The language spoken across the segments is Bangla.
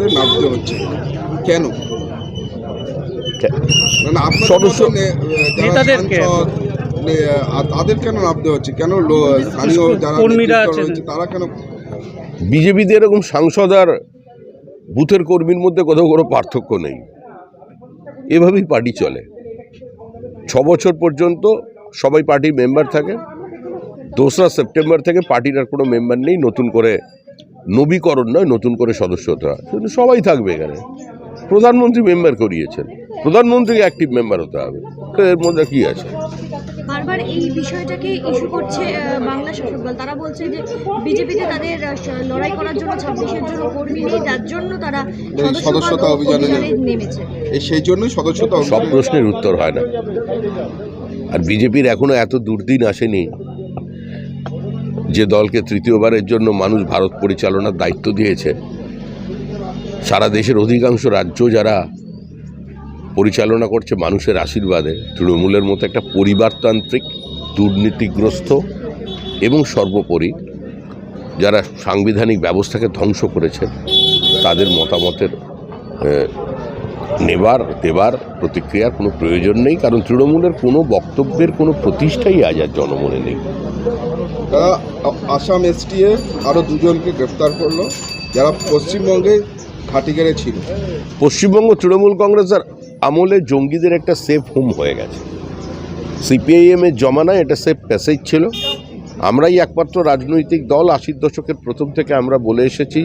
করে নামতে হচ্ছে। কেন? মানে সদস্য- তাদের কেন নামতে হচ্ছে? কেন স্থানীয় যারা কর্মীরা তারা কেন বিজেপিতে এরকম সাংসদ আর বুথের কর্মীর মধ্যে কোথাও কোনো পার্থক্য নেই। এভাবেই পার্টি চলে। ছ বছর পর্যন্ত সবাই পার্টির মেম্বার থাকে। দোসরা সেপ্টেম্বর থেকে পার্টির আর কোনো মেম্বার নেই নতুন করে নবীকরণ নয় নতুন করে সদস্য হতে হয়। কিন্তু সবাই থাকবে এখানে। প্রধানমন্ত্রী মেম্বার করিয়েছেন। প্রধানমন্ত্রীকে অ্যাক্টিভ মেম্বার হতে হবে। তো এর মধ্যে কী আছে? বারবার এই বিষয়টাকে ইস্যু করছে বাংলা শাসক দল। তারা বলছে যে বিজেপিতে তাদের লড়াই করার জন্য ছাব্বিশের জন্য কর্মী নেই যার জন্য তারা সদস্যতা অভিযানে নেমেছে। সেই জন্যই সদস্যতা সব প্রশ্নের উত্তর হয় না। আর বিজেপির এখনও এত দুর্দিন আসেনি যে দলকে তৃতীয়বারের জন্য মানুষ ভারত পরিচালনার দায়িত্ব দিয়েছে, সারা দেশের অধিকাংশ রাজ্য যারা পরিচালনা করছে মানুষের আশীর্বাদে, তৃণমূলের মতো একটা পরিবারতান্ত্রিক, দুর্নীতিগ্রস্ত এবং সর্বোপরি যারা সাংবিধানিক ব্যবস্থাকে ধ্বংস করেছে, তাদের মতামতের নেবার দেবার প্রতিক্রিয়ার কোনো প্রয়োজন নেই কারণ তৃণমূলের কোনো বক্তব্যের কোনো প্রতিষ্ঠাই আজ আর জনমনে নেই। আসাম এসটিএফ আরও দুজনকে গ্রেফতার করল যারা পশ্চিমবঙ্গে ঘাটিগেড়ে ছিল। পশ্চিমবঙ্গ তৃণমূল কংগ্রেসের আমলে জঙ্গিদের একটা সেফ হোম হয়ে গেছে। সিপিআইএমের জমানায় এটা সেফ প্যাসেজ ছিল। আমরাই একমাত্র রাজনৈতিক দল আশির দশকের প্রথম থেকে আমরা বলে এসেছি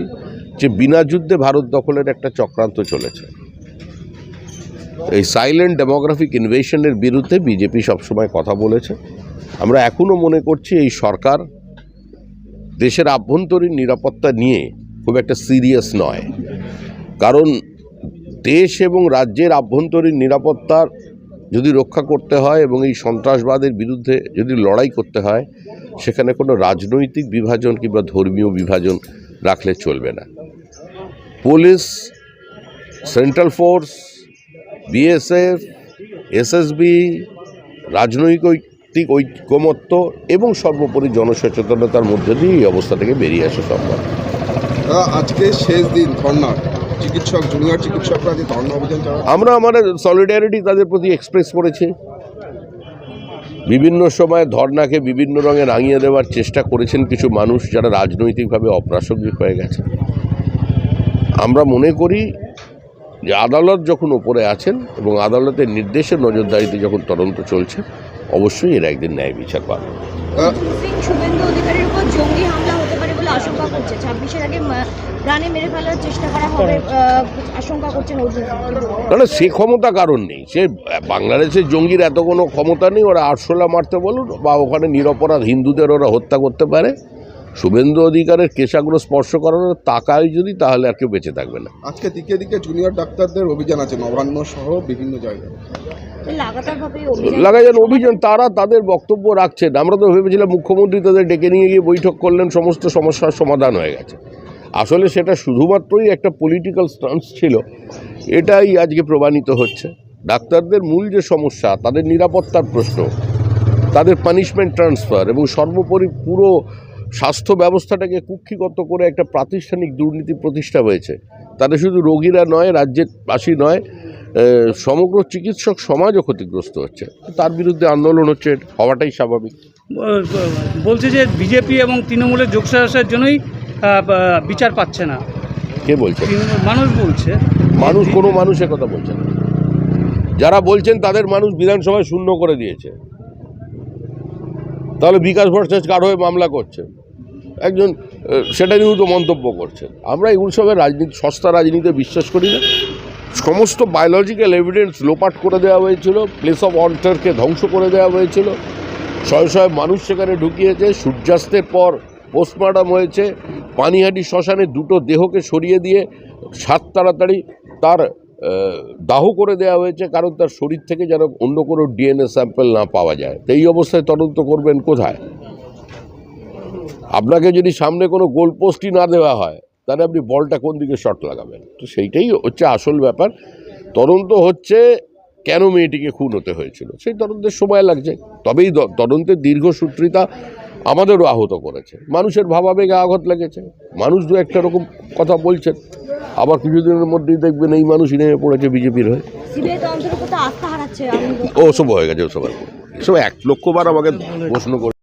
যে বিনা যুদ্ধে ভারত দখলের একটা চক্রান্ত চলেছে। এই সাইলেন্ট ডেমোগ্রাফিক ইনভেশনের বিরুদ্ধে বিজেপি সবসময় কথা বলেছে। আমরা এখনও মনে করছি এই সরকার দেশের আভ্যন্তরীণ নিরাপত্তা নিয়ে খুব একটা সিরিয়াস নয়। কারণ দেশ এবং রাজ্যের আভ্যন্তরীণ নিরাপত্তার যদি রক্ষা করতে হয় এবং এই সন্ত্রাসবাদের বিরুদ্ধে যদি লড়াই করতে হয়, সেখানে কোনো রাজনৈতিক বিভাজন কিংবা ধর্মীয় বিভাজন রাখলে চলবে না। Police central force BSF SSB রাজনৈতিক ঐক্যমত্য এবং সর্বোপরি জনসচেতনতার মধ্যে দিয়ে এই অবস্থা থেকে বেরিয়ে আসা সম্ভব। আজকে শেষ দিন ধর্নার চিকিৎসক জুনিয়র চিকিৎসকরা যে ধর্ণা অভিযান আমরা আমাদের সলিডারিটি তাদের প্রতি এক্সপ্রেস করেছি। বিভিন্ন সময় ধর্নাকে বিভিন্ন রঙে রাঙিয়ে দেওয়ার চেষ্টা করেছেন কিছু মানুষ যারা রাজনৈতিকভাবে অপ্রাসঙ্গিক হয়ে গেছে। আমরা মনে করি যে আদালত যখন ওপরে আছেন এবং আদালতের নির্দেশে নজরদারিতে যখন তদন্ত চলছে অবশ্যই এর একদিন ন্যায় বিচার পাবে। আহ, সিং শুভেন্দু অধিকারীর উপর জঙ্গি হামলা হতে পারে বলে আশঙ্কা করছে। ছাব্বিশের আগে আহ, প্রাণে মেরে ফেলার চেষ্টা করা হবে আহ, আশঙ্কা করছেন অর্জুন সিং। তাহলে সে ক্ষমতা কারণ নেই। সে বাংলাদেশের জঙ্গির এত কোনো ক্ষমতা নেই ওরা আরশোলা মারতে বলুন বা ওখানে নিরপরাধ হিন্দুদের ওরা হত্যা করতে পারে। শুভেন্দু অধিকারের কেশাগ্র স্পর্শ করানোর তাকায় যদি তাহলে আর কেউ বেঁচে থাকবে না। আজকে দিকে দিকে জুনিয়র ডাক্তারদের অভিযান আছে নবান্ন সহ বিভিন্ন জায়গায়। লাগাইছেন অভিযান তারা তাদের বক্তব্য রাখছেন। আমরা তো ভেবেছিলাম মুখ্যমন্ত্রী তাদের ডেকে নিয়ে গিয়ে বৈঠক করলেন সমস্ত সমস্যার সমাধান হয়ে গেছে। আসলে সেটা শুধুমাত্রই একটা পলিটিক্যাল স্টান্স ছিল এটাই আজকে প্রমাণিত হচ্ছে। ডাক্তারদের মূল যে সমস্যা তাদের নিরাপত্তার প্রশ্ন তাদের পানিশমেন্ট ট্রান্সফার এবং সর্বোপরি পুরো স্বাস্থ্য ব্যবস্থাটাকে কুক্ষিগত করে একটা প্রাতিষ্ঠানিক দুর্নীতি প্রতিষ্ঠা হয়েছে। তাতে শুধু রোগীরা নয় রাজ্যের বাসী নয় সমগ্র চিকিৎসক সমাজও ক্ষতিগ্রস্ত হচ্ছে। তার বিরুদ্ধে আন্দোলন হচ্ছে হওয়াটাই স্বাভাবিক। বলছে যে বিজেপি এবং তৃণমূলের যোগসাহসের জন্যই বিচার পাচ্ছে না। কে বলছে? মানুষ বলছে। মানুষ কোনো মানুষের কথা বলছে না। যারা বলছেন তাদের মানুষ বিধানসভায় শূন্য করে দিয়েছে। তাহলে বিকাশ ভট্টাচার্য কার হয়ে মামলা করছে? একজন সেটা নিয়েও তো মন্তব্য করছেন। আমরা এগুলো সবের রাজনীতি, সস্তা রাজনীতিতে বিশ্বাস করি না। সমস্ত বায়োলজিক্যাল এভিডেন্স লোপাট করে দেওয়া হয়েছিল প্লেস অফ অল্টারকে ধ্বংস করে দেওয়া হয়েছিল। শয়ে শয়ে মানুষ সেখানে ঢুকিয়েছে, সূর্যাস্তের পর পোস্টমর্টম হয়েছে। পানিহাটি শ্মশানে দুটো দেহকে সরিয়ে দিয়ে সাত তাড়াতাড়ি তার দাহ করে দেওয়া হয়েছে, কারণ তার শরীর থেকে যেন অন্য কোনো ডিএনএ স্যাম্পল না পাওয়া যায়। তো এই অবস্থায় তদন্ত করবেন কোথায়? আপনাকে যদি সামনে কোনো গোল পোস্টই না দেওয়া হয় তাহলে আপনি বলটা কোন দিকে শট লাগাবেন? তো সেইটাই হচ্ছে আসল ব্যাপার। তদন্ত হচ্ছে কেন মেয়েটিকে খুন হতে হয়েছিল? সেই তদন্তের সময় লাগছে। তবেই তদন্তের দীর্ঘসূত্রিতা আমাদেরও আহত করেছে। মানুষের ভাবাবেগে আঘাত লেগেছে। মানুষ দু একটা রকম কথা বলছেন। আবার কিছুদিনের মধ্যেই দেখবেন এই মানুষই নেমে পড়েছে বিজেপির হয়ে। ওসব হয়ে গেছে ওসব। এসব এক লক্ষবার আমাকে প্রশ্ন করে